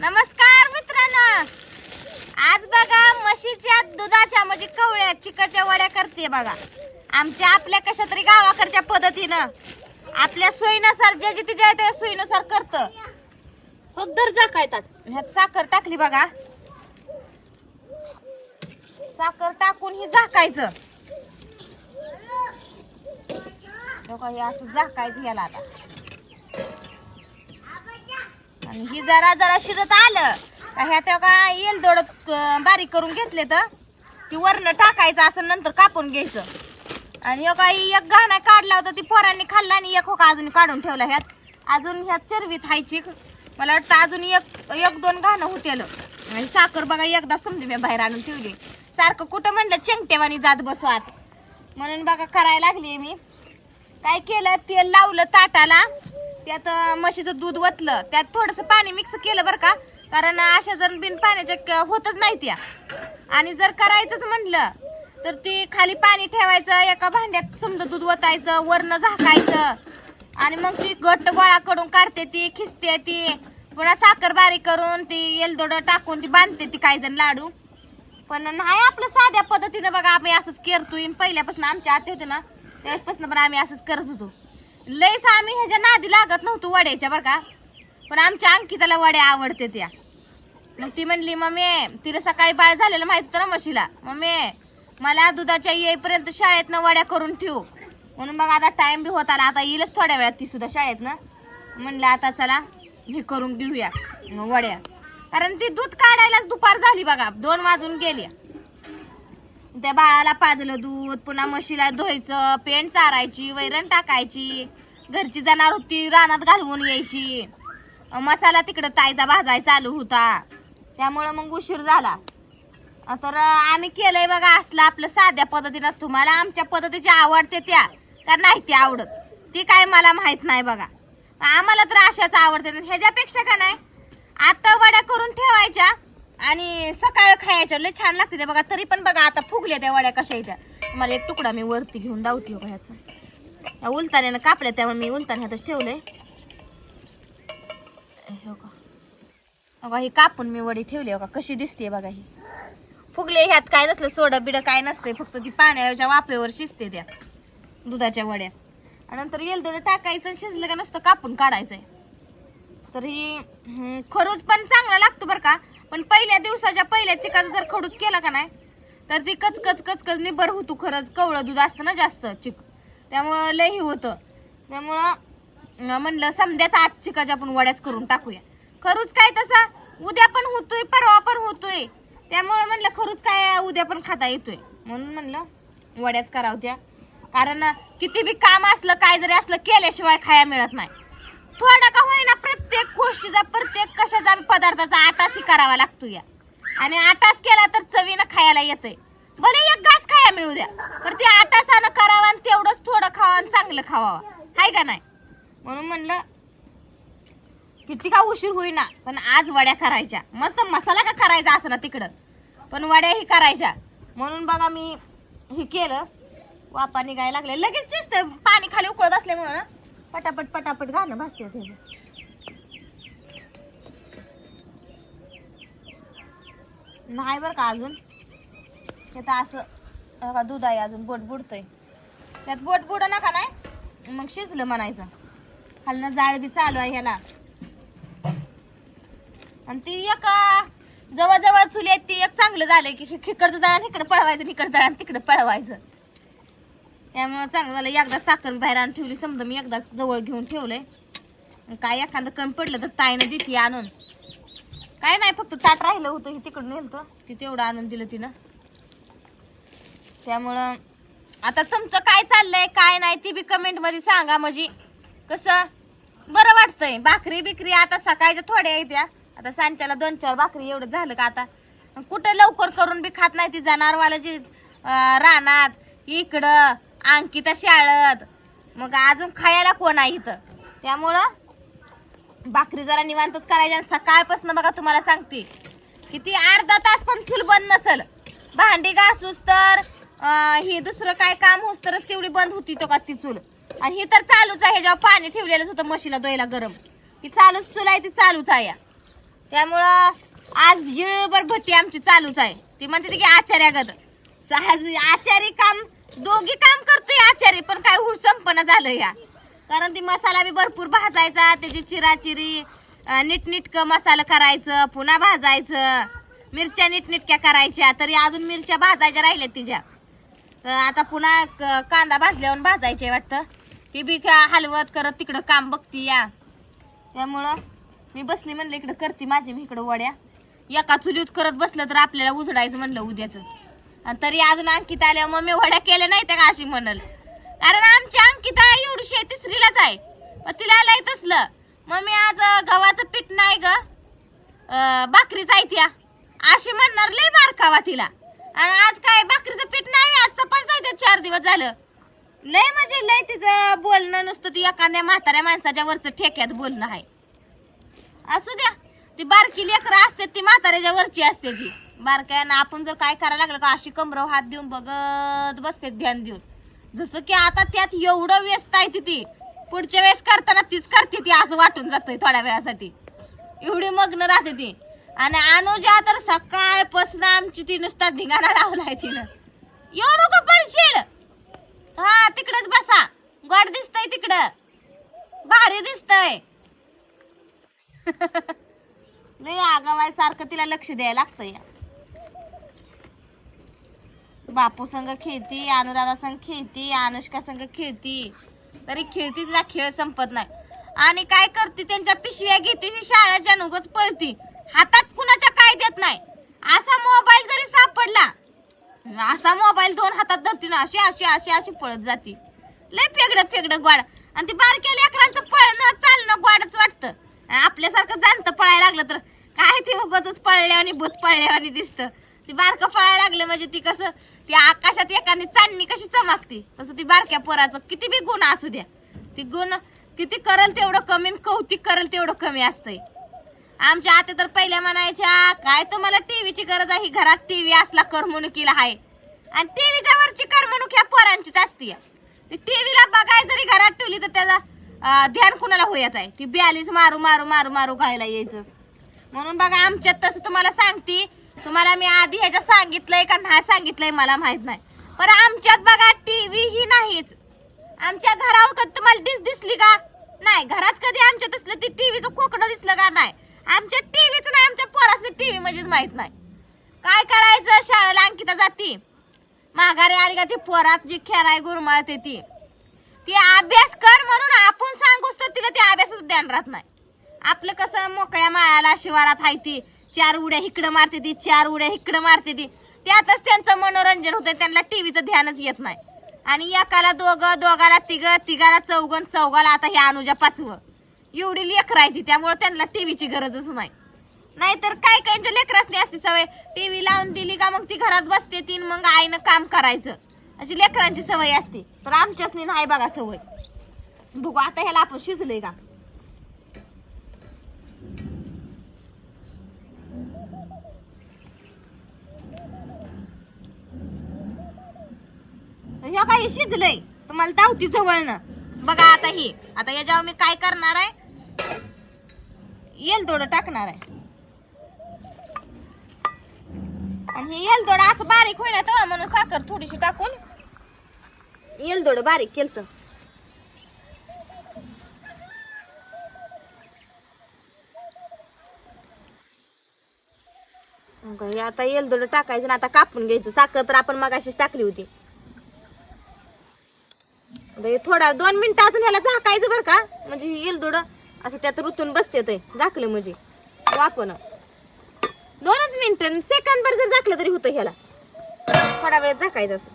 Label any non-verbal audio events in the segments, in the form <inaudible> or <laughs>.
नमस्कार मित्रांनो. आज बघा म्हशीच्या दुधाच्या म्हणजे कवळ्या चिकाच्या वड्या करते बघा. आमच्या आपल्या कशा तरी गावाकडच्या पद्धतीनं आपल्या सोयीनुसार जे जे तिच्या त्या सोयीनुसार करत. दर जाकायतात. ह्यात साखर टाकली बघा. साखर टाकून ही झाकायचं. हो हे असं झाकायचं याला आता. आणि ही जरा जरा शिजत आलं. का ह्या तेव्हा का येल दोडत बारीक करून घेतले तर ती वरनं टाकायचं असं नंतर कापून घ्यायचं. आणि हो काही एक घाणा काढला होता ती पोरांनी खाल्ला आणि एक हो का अजून काढून ठेवला ह्यात. अजून ह्यात चरवी थायची मला वाटतं अजून एक एक दोन घाणं होतेल. आणि साखर बघा एकदा समजे मी बाहेर आणून ठेवली. सारखं कुठं म्हणलं चेंगटेवानी जात बसवात. म्हणून बघा करायला लागली मी. काय केलं तेल लावलं ताटाला. त्यात म्हशीचं दूध वतलं. त्यात थोडस पाणी मिक्स केलं बरं का? कारण अशा जर बिन पाण्याच्या क- होतच नाही त्या. आणि जर करायचंच म्हणलं तर ती खाली पाणी ठेवायचं एका भांड्यात समजा दूध वतायचं वरनं झाकायचं. आणि मग ती घट्ट गोळा करून काढते ती खिसते ती. पुन्हा साखर बारीक करून ती येलदोड टाकून ती बांधते ती काही जण लाडू. पण नाही आपलं साध्या पद्धतीनं बघा आम्ही असंच करतोय. आणि पहिल्यापासून आमच्या आत होते ना त्यावेळेसपासून पण आम्ही असंच करत होतो. लयच आम्ही ह्याच्या नादी लागत नव्हतो वड्याच्या बरं का. पण आमच्या अंकिताला वड्या आवडते त्या. मग ती म्हणली मम्मी तिला सकाळी बाळ झालेलं माहीत होतं ना म्हशीला. मम्मी मला दुधाच्या येईपर्यंत शाळेतनं वड्या करून ठेवू. म्हणून मग आता टाइम बी होत आला. आता येईलच थोड्या वेळात ती सुद्धा शाळेतनं. म्हणलं आता चला हे करून घेऊया. मग वड्या. कारण ती दूध काढायलाच दुपार झाली बघा. दोन वाजून गेली. त्या बाळाला पाजलं दूध पुन्हा म्हशीला धुवायचं पेंट चारायची वैरण टाकायची. घरची जाणार होती रानात घालवून यायची. मसाला तिकडं ताईचा भाजाय चालू होता. त्यामुळं मग उशीर झाला. तर आम्ही केलंय बघा असलं आपलं साध्या पद्धतीनं. तुम्हाला आमच्या पद्धतीची आवडते त्या का नाही ती आवडत ती काय मला माहीत नाही बघा. आम्हाला तर अशाच आवडते. ह्याच्यापेक्षा का नाही? आता वड्या करून ठेवायच्या. आणि सकाळ खायच्या लय छान लागते ते बघा तरी पण बघा आता फुगल्या त्या वड्या कशा येत्या मला एक तुकडा मी वरती घेऊन धावते बघा ह्याचा या कापल्या त्यामुळे मी उलतान ह्यातच ठेवलंय. बघा. हो ही कापून मी वडी ठेवली बघा कशी दिसते बघा ही. फुगले ह्यात काय नसलं सोडं बिडं काय नसते फक्त ती पाण्याच्या वाफेवर शिजते त्या दुधाच्या वड्या. आणि नंतर येलदोडं टाकायचं आणि शिजलं का नसतं कापून काढायचंय. तर ही खरोज पण चांगला लागतो बरं का. पण पहिल्या दिवसाच्या पहिल्या चिकाचा जर खडूच केला का नाही तर ती कचकच कचकच निबर होतो खरंच. कवळं दूध असतं ना जास्त चिक. त्यामुळं लई होतं. त्यामुळं म्हणलं समध्याच आज चिकाच्या आपण वड्याच करून टाकूया. खरूच काय तसा? उद्या पण होतोय परवा पण होतोय. त्यामुळं म्हणलं खरूच काय उद्या पण खाता येतोय. म्हणून म्हणलं वड्याच करावत्या कारण किती बी काम असलं काय जरी असलं केल्याशिवाय खाया मिळत नाही. थोडा का होईना प्रत्येक गोष्टीचा प्रत्येक कशाचा पदार्थाचा आटाच करावा लागतो या. आणि आटाच केला तर चवीनं खायला येतंय. भले एक घास खाया मिळू द्या तर ते आटासानं करावा आणि तेवढंच थोडं खावा आणि चांगलं खावा हाय का नाही? म्हणून म्हणलं किती का उशीर होईना पण आज वड्या करायच्या. मस्त मसाला का करायचा असं ना तिकडं? पण वड्या ही करायच्या. म्हणून बघा मी हे केलं. वापा निघायला लागले. लगेच शिजत पाणी खाली उकळत असल्यामुळं ना पटापट पटापट घालणं भासते नाही बरं का अजून. हे तर असं का दूध आहे अजून बोट बुडतंय. त्यात बोट बुड नका नाही. मग शिजलं म्हणायचं. खालनं जाळ बी चालू आहे ह्याला. आणि ती एक जवळ जवळजवळ चुली आहेत ती एक चांगलं झालंय की इकडचं जाळ इकडे पळवायचं इकडं जाळ तिकडे पळवायचं. त्यामुळे चांगलं झालं. एकदा साखर बाहेर आणून ठेवली समजा मी एकदाच जवळ घेऊन ठेवलंय. काय एखादं कमी पडलं तर ताईनं देते आणून. काय नाही फक्त ताट राहिलं होतं हे तिकडं नेलतं. ती तेवढं आणून दिलं तिनं. त्यामुळं आता तुमचं काय चाललंय काय नाही ती बी कमेंटमध्ये सांगा म्हणजे कसं बरं वाटतंय. भाकरी बिकरी आता सकाळच्या थोड्या येत्या आता सांच्याला दोन चार भाकरी एवढं झालं का आता कुठं लवकर करून बी खात नाही ती जनावरवाला जी रानात इकडं अंकिता शाळत. मग अजून खायला कोण आहे इथं? त्यामुळं भाकरी जरा निवांतच करायच्या आणि सकाळपासून बघा तुम्हाला सांगते. किती अर्धा तास पण चूल बंद नसल. भांडी घासूस तर हे दुसरं काय काम होस तरच तेवढी बंद होती तो का ती चूल. आणि ही तर चालूच आहे जेव्हा पाणी ठेवलेलंच होतं म्हशीला दोयला गरम. ही चालूच चूल आहे ती चालूच आहे. या. त्यामुळं आज जिळभर भट्टी आमची चालूच आहे. ती म्हणते की आचार्यागत आचारी काम दोघी काम करतोय आचारी पण काय हुड संपन्न झालं या. कारण ती मसाला बी भरपूर भाजायचा त्याची चिराचिरी अं, नीटनीटकं मसाला करायचं पुन्हा भाजायचं मिरच्या नीटनीटक्या करायच्या तरी अजून मिरच्या भाजायच्या राहिल्या तिच्या. तर आता पुन्हा क- कांदा भाजल्यावर भाजायचे वाटतं. ती बी हलवत करत तिकडं काम बघती या. त्यामुळं मी बसली म्हणलं इकडं करते माझी मी इकडं वड्या. एका चुलीत करत बसलं तर आपल्याला उजडायचं म्हणलं उद्याचं. आणि तरी अजून अंकिता आल्या मम्मी वड्या केल्या नाही त्या का? अशी म्हणल. कारण आमची अंकिता एवढीशी आहे तिसरीलाच आहे. तिला लय तसलं. मम्मी आज गव्हाचं पीठ नाही ग. अं, भाकरीच आहे त्या. अशी म्हणणार लय बारकावा तिला. आणि आज काय भाकरीचं पीठ नाही आज चपाच जायचं चार दिवस झालं. लय म्हणजे लय तिचं बोलणं नुसतं ती एखाद्या म्हाताऱ्या माणसाच्या वरचं ठेक्यात बोलणं आहे. असू द्या. ती बारकी लेकरं असते ती म्हाताऱ्याच्या वरची असते ती. बारक्यानं आपण जर काय करायला लागलं का अशी कमरव हात देऊन बघत बसते ध्यान देऊन. जसं की आता त्यात एवढं व्यस्त आहे ती ती पुढच्या वेळेस करताना तीच करते ती असं वाटून जातोय थोड्या वेळासाठी. एवढी मग्न राहते ती. आणि अनुजा तर सकाळपासून आमची ती नुसता धिंगाणा लावलाय तिनं. एवढं का पडशील हा तिकडेच बसा. गोड दिसतय तिकडं. भारी दिसतय. नाही <laughs> आगावाय सारखं तिला लक्ष द्यायला लागतंय. बापू संग खेळती अनुराधा संघ खेळती अनुष्का संग खेळती. तरी खेळती तिचा खेळ संपत नाही. आणि काय करते त्यांच्या पिशव्या घेते ती शाळेच्या नुगच पळती. हातात कुणाच्या काय देत नाही. असा मोबाईल जरी सापडला असा मोबाईल दोन हातात धरती ना अशी अशी अशी अशी पळत जाते. लय फेगडं फेगडं गोड आणि ती बारक्या लेकरांचं पळणं चालणं गोडच वाटतं. आपल्यासारखं जाणतं पळायला लागलं तर. काय ते उगतच पळल्यावानी भूत पळल्यावानी दिसतं. ती बारकं पळायला लागलं म्हणजे ती कसं ती आकाशात एखादी चांदणी कशी चमकते? तसं ती बारक्या पोराचं किती बी गुण असू द्या. ती गुण किती करल तेवढं कमी आणि कौतिक करल तेवढं कमी असतंय. आमच्या आते तर पहिल्या म्हणायच्या काय तुम्हाला टीव्हीची गरज आहे? ही घरात टीव्ही असला करमणुकीला आहे आणि टीव्हीच्या वरची करमणूक ह्या पोरांचीच असते. टीव्हीला बघाय जरी घरात ठेवली तर त्याला ध्यान कुणाला होयच आहे? ती ब्यालीच मारू मारू मारू मारू गायला यायचं. म्हणून बघा आमच्यात तसं तुम्हाला सांगते तुम्हाला मी आधी ह्याच्या सांगितलंय का नाही सांगितलंय मला माहीत नाही. पण आमच्यात बघा टीव्ही ही नाहीच. आमच्या घरावर कधी तुम्हाला डिश दिसली का? नाही घरात कधी आमच्या असलं ती टीव्हीचं कोकडं दिसलं का नाही? आमच्या टीव्हीच नाही आमच्या पोरासनी टीव्ही म्हणजेच माहीत नाही. काय करायचं? शाळेला अंकिता जाती. माघारी आली का ती पोरात जी खेळाय गुरमाळते ती. ती अभ्यास कर म्हणून आपण सांगूच तर तिला ते अभ्यासाचं ध्यान राहत नाही. आपलं कसं मोकळ्या माळाला शिवारात आहे ती. चार उड्या इकडं मारते ती चार उड्या इकडं मारते ती. त्यातच त्यांचं मनोरंजन होतं त्यांना टीव्हीचं ध्यानच येत नाही. आणि एकाला दोघं दोघाला तिघ तिघाला चौघन चौघाला आता हे अनुजा पाचवं. एवढी लेकर आहे ती त्यामुळे त्यांना टीव्हीची गरजच नाही. नाहीतर काय कायच्या लेकरासनी असते सवय. टीव्ही लावून दिली का मग ती घरात बसते ती मग आईनं काम करायचं. अशी लेकरांची सवय असते. तर आमच्याच नाही बघा सवय. बघू आता ह्याला आपण शिजलंय का? ह्यो काही शिजलंय. तुम्हाला दावती जवळनं. बघा आता ही. आता याच्यावर मी काय करणार आहे? येल थोडं टाकणार आहे. आणि हे येल थोडं असं बारीक होईल म्हणून साखर थोडीशी टाकून येल थोडं बारीक केलं आता येलदोड टाकायचं ना आता कापून घ्यायचं. साखर तर आपण मगाशीच टाकली होती. थोडा दोन मिनिटं अजून ह्याला झाकायचं बरं का? म्हणजे येईल येलदोड असं त्यात रुतून बसते ते. झाकलं म्हणजे. वापन दोनच मिनिटं सेकंद भर जर झाकलं तरी होतं ह्याला. थोडा वेळ झाकायचं असं.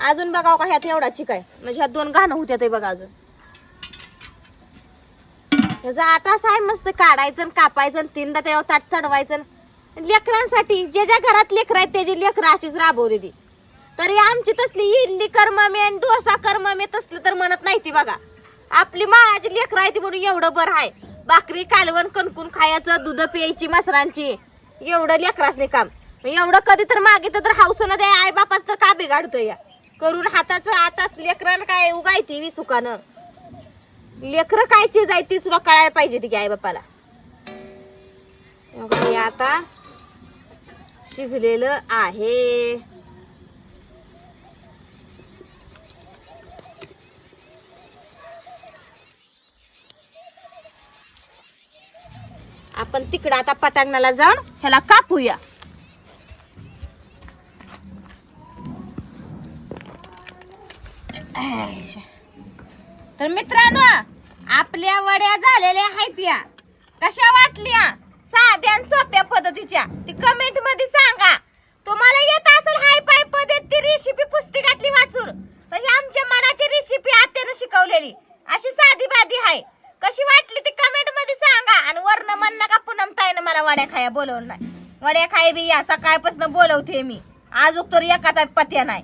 अजून बघाव का ह्यात एवढा चिकाय. म्हणजे ह्यात दोन गाणं होत्या ते बघा अजून. ह्याचा आटास आहे मस्त काढायचं आणि कापायचं तीनदा त्यावर ताट चढवायचं लेकरांसाठी जे ज्या घरात लेकर आहेत त्याची लेकरं अशीच राबवते ती तरी आमची तसली इडली कर्ममे आणि डोसा कर्ममे तसलं तर म्हणत नाही ती बघा. आपली माळाची लेकरं आहे ती म्हणून एवढं बरं आहे. भाकरी कालवण कणकून खायचं दूध प्यायची मसरांची. एवढं लेकरासने काम. मग एवढं कधी तर मागितलं तर हाऊसनं द्या आई बापाच तर का बिघाडतो या करून हाताचं आताच लेकरानं काय उगायती विसुकानं लेकरं काय चीज आहे ती सुद्धा कळायला पाहिजे ती आई बापाला आता शिजलेलं आहे. आपण तिकडं आता पटांगणाला जाऊन ह्याला कापूया. तर मित्रांनो आपल्या वड्या झालेल्या आहेत या. कशा वाटल्या? साध्या आणि सोप्या पद्धतीच्या. ती कमेंटमध्ये सांगा तुम्हाला येत असेल हाय पाय पद्धत ती रेसिपी पुस्तकातली वाचून तर ही आमच्या मनाची रेसिपी आत्यानं शिकवलेली अशी साधी बाधी आहे कशी वाटली ती कमेंटमध्ये सांगा आणि वर्ण म्हण नका पुनम ताईनं मला वड्या खाया बोलवलं नाही. वड्या खाय बी या सकाळपासून बोलवते मी. आज तर एकाचा पत्या नाही.